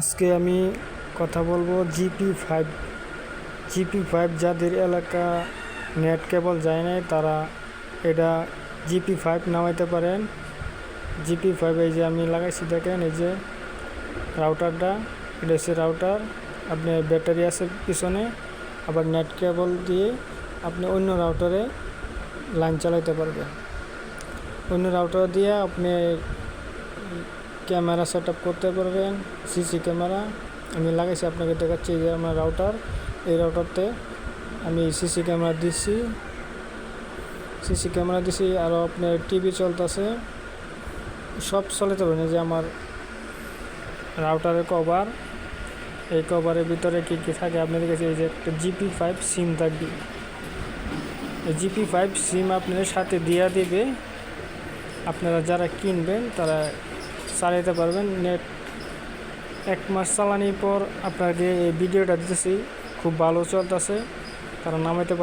আজকে আমি কথা বলব জিপি ফাইভ জিপি ফাইভ যাদের এলাকা নেট কেবল যায় নাই, তারা এটা জিপি ফাইভ নামাইতে পারেন। জিপি ফাইভ এই যে আমি লাগাইছি দেখেন, এই যে রাউটারটা, এটা হচ্ছে রাউটার। আপনি ব্যাটারি আছে পিছনে, আবার নেট কেবল দিয়ে আপনি অন্য রাউটারে লাইন চালাইতে পারবেন। অন্য রাউটার দিয়ে আপনি ক্যামেরা সেট করতে পারবেন সিসি ক্যামেরা। আমি লাগাইছি আপনাকে দেখাচ্ছি যে আমার রাউটার এই রাউটারতে আমি সিসি ক্যামেরা দিচ্ছি সিসি ক্যামেরা দিছি আরও আপনার টিভি চলতেছে। সব চলাতে পারেন যে আমার রাউটারের কভার এই কভারের ভিতরে কী কী থাকে আপনাদের কাছে? এই যে একটা জিপি ফাইভ সিম থাকবে। জিপি ফাইভ সিম আপনাদের সাথে দিয়া দিবে। আপনারা যারা কিনবেন, তারা চালাতে পারবেন। নেট এক মাস চালানোর পর আপনাকে এই ভিডিওটা দিতেছি। খুব ভালো চলতেছে, তারা নামাইতে